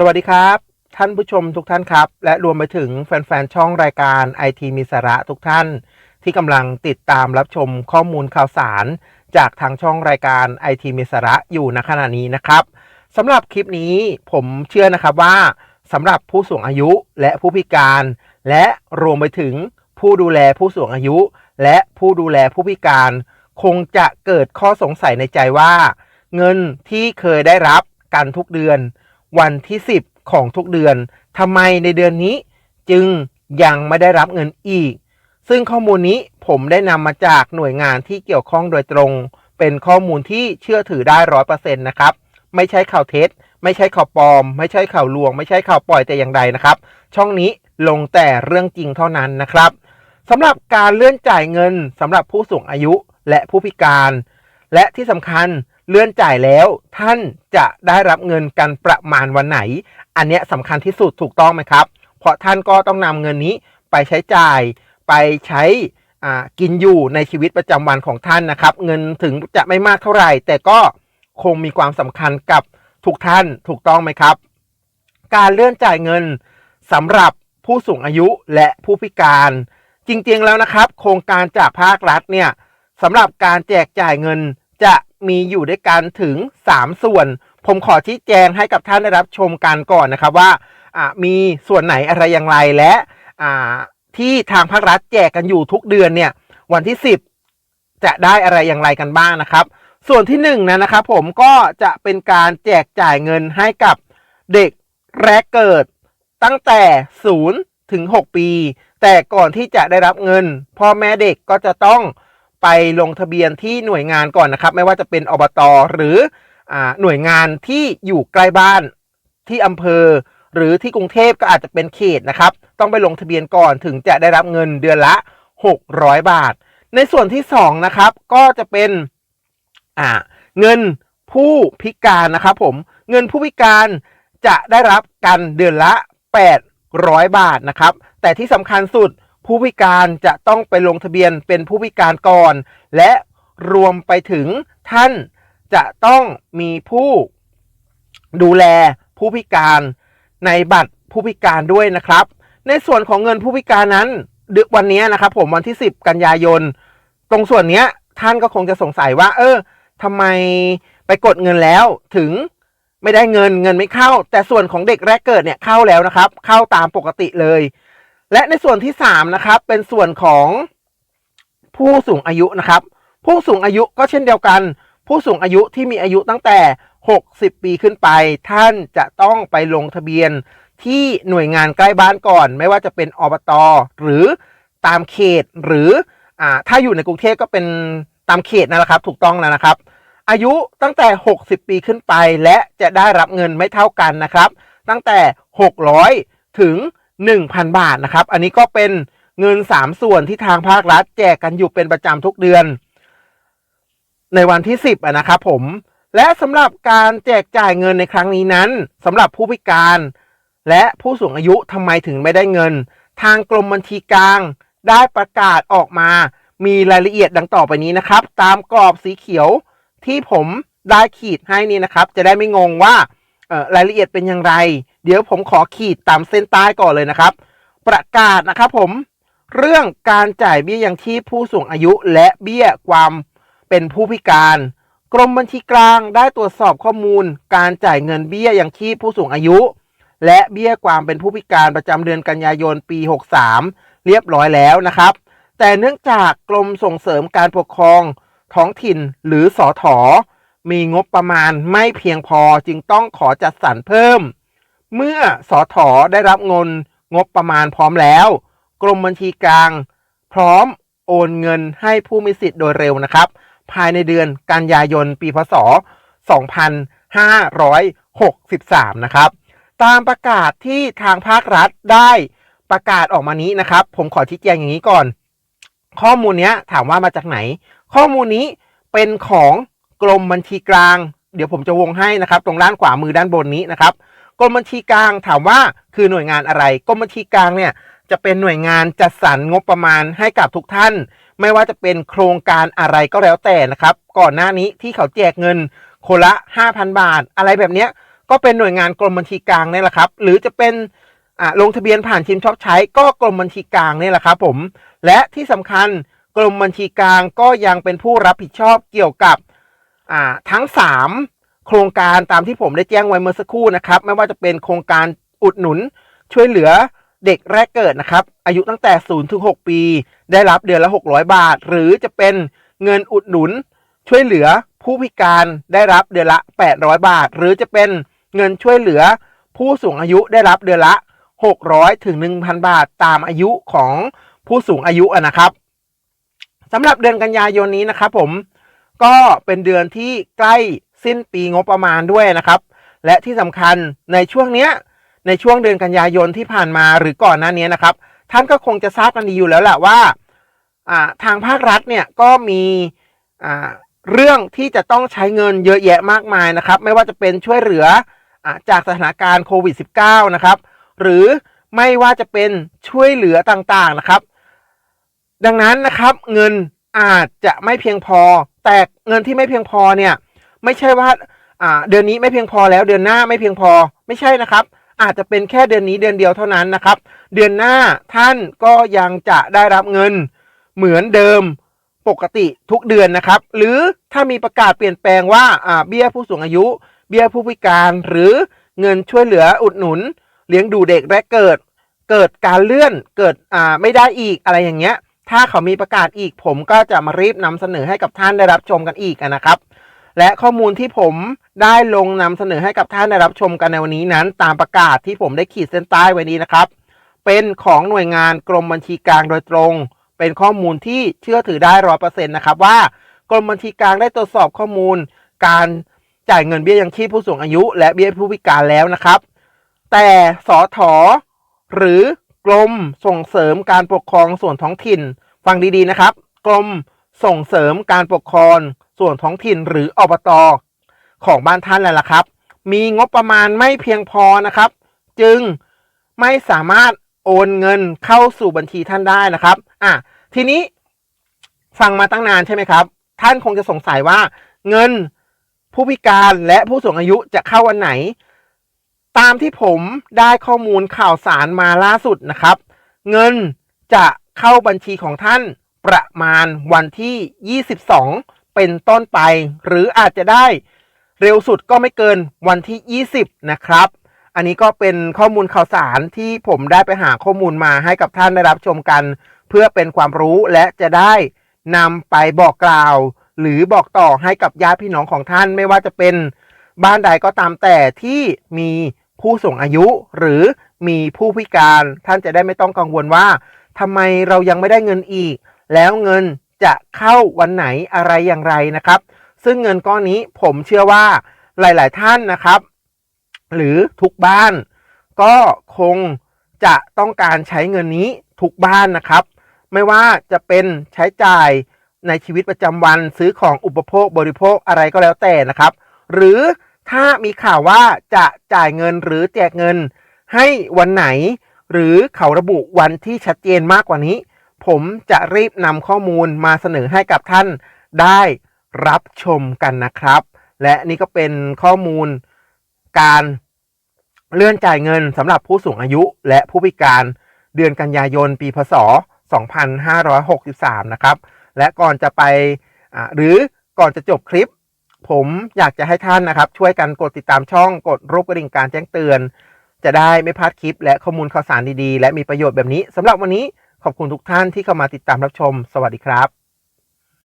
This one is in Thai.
สวัสดีครับ ท่านผู้ชมทุกท่านครับ และรวมไปถึงแฟน ๆ ช่องรายการ IT มีสาระทุกท่าน ที่กำลังติดตามรับชมข้อมูลข่าวสาร จากทางช่องรายการ IT มีสาระอยู่ณขณะนี้นะครับสำหรับคลิปนี้ผมเชื่อนะครับว่าสำหรับผู้สูงอายุและผู้พิการ และรวมไปถึงผู้ดูแลผู้สูงอายุ และผู้ดูแลผู้พิการ คงจะเกิดข้อสงสัยในใจว่า เงินที่เคยได้รับกันทุกเดือน วันที่ 10 ของทุกเดือนทำไมในเดือนนี้จึงยังไม่ได้รับเงินอีก ซึ่งข้อมูลนี้ผมได้นำมาจากหน่วยงานที่เกี่ยวข้องโดยตรง เป็นข้อมูลที่เชื่อถือได้ร้อยเปอร์เซ็นต์นะครับ ไม่ใช่ข่าวเท็จ ไม่ใช่ข่าวปลอม ไม่ใช่ข่าวลวง ไม่ใช่ข่าวปล่อยแต่อย่างใดนะครับ ช่องนี้ลงแต่เรื่องจริงเท่านั้นนะครับสำหรับการเลื่อนจ่ายเงินสำหรับผู้สูงอายุและผู้พิการ และที่สำคัญ เลื่อนจ่ายแล้วท่านจะได้รับเงินกันประมาณวันไหน อันเนี้ยสำคัญที่สุดถูกต้องไหมครับ เพราะท่านก็ต้องนำเงินนี้ไปใช้จ่ายไปใช้กินอยู่ในชีวิตประจำวันของท่านนะครับ เงินถึงจะไม่มากเท่าไหร่ แต่ก็คงมีความสำคัญกับทุกท่านถูกต้องไหมครับ การเลื่อนจ่ายเงินสำหรับผู้สูงอายุและผู้พิการ จริงๆแล้วนะครับ โครงการจากภาครัฐเนี่ยสำหรับการแจกจ่ายเงินจะ มีอยู่ด้วยกันถึง 3 ส่วน ผมขอชี้แจงให้กับท่านได้รับชมกันก่อนนะครับว่ามีส่วนไหนอะไรอย่างไรและที่ทางภาครัฐแจกกันอยู่ทุกเดือนเนี่ยวันที่ 10 จะได้อะไรอย่างไรกันบ้างนะครับ ส่วนที่1นงนะนะครับผมก็จะเป็นการแจกจ่ายเงินให้กับเด็กแรกเกิดตั้งแต่ 0 ถึง 6 ปี แต่ก่อนที่จะได้รับเงิน พ่อแม่เด็กก็จะต้อง ไปลงทะเบียนที่หน่วยงานก่อนนะครับ ไม่ว่าจะเป็นอบตหรืออหน่วยงานที่อยู่ใกล้บ้านที่อำเภอ หรือที่กรุงเทพก็อาจจะเป็นเขตนะครับ ต้องไปลงทะเบียนก่อนถึงจะได้รับเงินเดือนละ 600 บาท ในส่วนที่ 2 นะครับ ก็จะเป็นเงินผู้พิการนะครับผมเงินผู้พิการจะได้รับกันเดือนละ 800 บาทนะครับ แต่ที่สำคัญสุด ผู้พิการจะต้องไปลงทะเบียนเป็นผู้พิการก่อน และรวมไปถึงท่านจะต้องมีผู้ดูแลผู้พิการในบัตรผู้พิการด้วยนะครับ ในส่วนของเงินผู้พิการนั้นเดือนวันนี้นะครับ ผมวันที่ 10 กันยายน ตรงส่วนเนี้ยท่านก็คงจะสงสัยว่า เออทำไมไปกดเงินแล้วถึงไม่ได้เงินเงินไม่เข้า แต่ส่วนของเด็กแรกเกิดเนี่ยเข้าแล้วนะครับ เข้าตามปกติเลย และในส่วนที่ 3 นะครับ เป็นส่วนของผู้สูงอายุนะครับ ผู้สูงอายุก็เช่นเดียวกัน ผู้สูงอายุที่มีอายุตั้งแต่ 60 ปีขึ้นไป ท่านจะต้องไปลงทะเบียนที่หน่วยงานใกล้บ้านก่อน ไม่ว่าจะเป็นอบตหรือตามเขตหรืออถ้าอยู่ในกรุงเทพก็เป็นตามเขตนั่นแหละครับ ถูกต้องแล้วนะครับ อายุตั้งแต่ 60 ปีขึ้นไป และจะได้รับเงินไม่เท่ากันนะครับ ตั้งแต่ 600 ถึง 1,000 บาทนะครับ อันนี้ก็เป็นเงิน 3 ส่วนที่ทางภาครัฐ แจกกันอยู่เป็นประจำทุกเดือน ในวันที่ 10ะนะครับผม และสำหรับการแจกจ่ายเงินในครั้งนี้นั้นสำหรับผู้พิการ และผู้สูงอายุทำไมถึงไม่ได้เงิน ทางกรมบัญชีกลาง ได้ประกาศออกมา มีรายละเอียดดังต่อไปนี้นะครับ ตามกรอบสีเขียวที่ผมได้ขีดให้นี่นะครับ จะได้ไม่งงว่า รายละเอียดเป็นอย่างไร เดี๋ยวผมขอขีดตามเส้นใต้ก่อนเลยนะครับ ประกาศนะครับผมเรื่องการจ่ายเบี้ยยังชีพผู้สูงอายุและเบี้ยความเป็นผู้พิการ กรมบัญชีกลางได้ตรวจสอบข้อมูล การจ่ายเงินเบี้ยยังชีพผู้สูงอายุ และเบี้ยความเป็นผู้พิการประจำเดือนกันยายนปี 63 เรียบร้อยแล้วนะครับ แต่เนื่องจากกรมส่งเสริมการปกครอง ท้องถิ่นหรือสอถอ มีงบประมาณไม่เพียงพอจึงต้องขอจัดสรรเพิ่ม เมื่อสอถอได้รับเงินงบประมาณพร้อมแล้ว กรมบัญชีกลาง พร้อมโอนเงินให้ผู้มีสิทธิ์โดยเร็วนะครับ ภายในเดือนกันยายนปีพศ 2563 นะครับ ตามประกาศที่ทางภาครัฐได้ประกาศออกมานี้นะครับ ผมขอชี้แจงอย่างนี้ก่อน ข้อมูลนี้ถามว่ามาจากไหน ข้อมูลนี้เป็นของ กรมบัญชีกลาง เดี๋ยวผมจะวงให้นะครับ ตรงด้านขวามือด้านบนนี้นะครับกรมบัญชีกลางถามว่าคือหน่วยงานอะไรกรมบัญชีกลางเนี่ยจะเป็นหน่วยงานจัดสรรงบประมาณให้กับทุกท่าน ไม่ว่าจะเป็นโครงการอะไรก็แล้วแต่นะครับ ก่อนหน้านี้ที่เขาแจกเงินคนละ 5,000 บาท อะไรแบบเนี้ยก็เป็นหน่วยงานกรมบัญชีกลางนี่แหละครับ หรือจะเป็นอ่าลงทะเบียนผ่านชิมชอบใช้ ก็กรมบัญชีกลางนี่แหละครับผมและที่สำคัญกรมบัญชีกลางก็ยังเป็นผู้รับผิดชอบเกี่ยวกับ อ่าทั้ง 3 โครงการตามที่ผมได้แจ้งไว้เมื่อสักครู่นะครับ ไม่ว่าจะเป็นโครงการอุดหนุน ช่วยเหลือเด็กแรกเกิดนะครับ อายุตั้งแต่0ถึง6ปี ได้รับเดือนละ 600 บาท หรือจะเป็นเงินอุดหนุน ช่วยเหลือผู้พิการได้รับเดือนละ 800 บาท หรือจะเป็นเงินช่วยเหลือผู้สูงอายุได้รับเดือนละ 600ถึง1,000 บาท ตามอายุของผู้สูงอายุนะครับสำหรับเดือนกันยายนนี้นะครับผม ก็เป็นเดือนที่ใกล้สิ้นปีงบประมาณด้วยนะครับ และที่สำคัญในช่วงเนี้ยในช่วงเดือนกันยายนที่ผ่านมาหรือก่อนหน้านี้นะครับ ท่านก็คงจะทราบกันดีอยู่แล้วแหละว่าทางภาครัฐเนี่ยก็มีเรื่องที่จะต้องใช้เงินเยอะแยะมากมายนะครับ ไม่ว่าจะเป็นช่วยเหลืออจากสถานการณ์โควิด -19 นะครับ หรือไม่ว่าจะเป็นช่วยเหลือต่างๆนะครับ ดังนั้นนะครับเงินอาจจะไม่เพียงพอ แต่เงินที่ไม่เพียงพอเนี่ย ไม่ใช่ว่าอ่าเดือนนี้ไม่เพียงพอแล้วเดือนหน้าไม่เพียงพอไม่ใช่นะครับ อาจจะเป็นแค่เดือนนี้เดือนเดียวเท่านั้นนะครับ เดือนหน้าท่านก็ยังจะได้รับเงินเหมือนเดิมปกติทุกเดือนนะครับ หรือถ้ามีประกาศเปลี่ยนแปลงว่าอ่าเบี้ยผู้สูงอายุ เบี้ยผู้พิการหรือเงินช่วยเหลืออุดหนุน เลี้ยงดูเด็กและเกิด เกิดการเลื่อนเกิดอ่าไม่ได้อีกอะไรอย่างเงี้ย ถ้าเขามีประกาศอีก ผมก็จะมารีบนำเสนอให้กับท่านได้รับชมกันอีกนะครับ และข้อมูลที่ผมได้ลงนำเสนอให้กับท่านได้รับชมกันในวันนี้นั้น ตามประกาศที่ผมได้ขีดเส้นใต้ไว้นี้นะครับ เป็นของหน่วยงานกรมบัญชีกลางโดยตรง เป็นข้อมูลที่เชื่อถือได้ร้อยเปอร์เซ็นต์นะครับว่ากรมบัญชีกลางได้ตรวจสอบข้อมูล การจ่ายเงินเบี้ยยังชีพผู้สูงอายุ และเบี้ยผู้พิการแล้วนะครับ แต่สอถอหรือ กรมส่งเสริมการปกครองส่วนท้องถิ่น ฟังดีๆนะครับ กรมส่งเสริมการปกครองส่วนท้องถิ่นหรืออบตของบ้านท่านแหละครับ มีงบประมาณไม่เพียงพอนะครับ จึงไม่สามารถโอนเงินเข้าสู่บัญชีท่านได้นะครับ อะ ทีนี้ฟังมาตั้งนานใช่ไหมครับ ท่านคงจะสงสัยว่า เงินผู้พิการและผู้สูงอายุจะเข้าวันไหน ตามที่ผมได้ข้อมูลข่าวสารมาล่าสุดนะครับ เงินจะเข้าบัญชีของท่านประมาณวันที่ 22 เป็นต้นไป หรืออาจจะได้เร็วสุดก็ไม่เกินวันที่ 20 นะครับ อันนี้ก็เป็นข้อมูลข่าวสารที่ผมได้ไปหาข้อมูลมาให้กับท่านได้รับชมกัน เพื่อเป็นความรู้และจะได้นำไปบอกกล่าว หรือบอกต่อให้กับญาติพี่น้องของท่านไม่ว่าจะเป็นบ้านใดก็ตามแต่ที่มี ผู้สูงอายุ หรือมีผู้พิการท่านจะได้ไม่ต้องกังวลว่าทำไมเรายังไม่ได้เงินอีก แล้วเงินจะเข้าวันไหนอะไรอย่างไรนะครับ ซึ่งเงินก้อนนี้ผมเชื่อว่าหลาย ๆ ท่านนะครับ หรือทุกบ้าน ก็คงจะต้องการใช้เงินนี้ทุกบ้านนะครับ ไม่ว่าจะเป็นใช้จ่ายในชีวิตประจำวันซื้อของอุปโภคบริโภคอะไรก็แล้วแต่นะครับ หรือ ถ้ามีข่าวว่าจะจ่ายเงินหรือแจกเงิน ให้วันไหน หรือเขาระบุวันที่ชัดเจนมากกว่านี้ ผมจะรีบนำข้อมูลมาเสนอให้กับท่านได้รับชมกันนะครับ และนี่ก็เป็นข้อมูลการเลื่อนจ่ายเงินสำหรับผู้สูงอายุและผู้พิการเดือนกันยายน ปีพศ 2563 นะครับ และก่อนจะไปหรือก่อนจะจบคลิป ผมอยากจะให้ท่านนะครับ ช่วยกันกดติดตามช่องกดรูปกระดิ่งการแจ้งเตือน จะได้ไม่พลาดคลิป และข้อมูลข่าวสารดีๆ และมีประโยชน์แบบนี้สำหรับวันนี้ขอบคุณทุกท่านที่เข้ามาติดตามรับชม สวัสดีครับ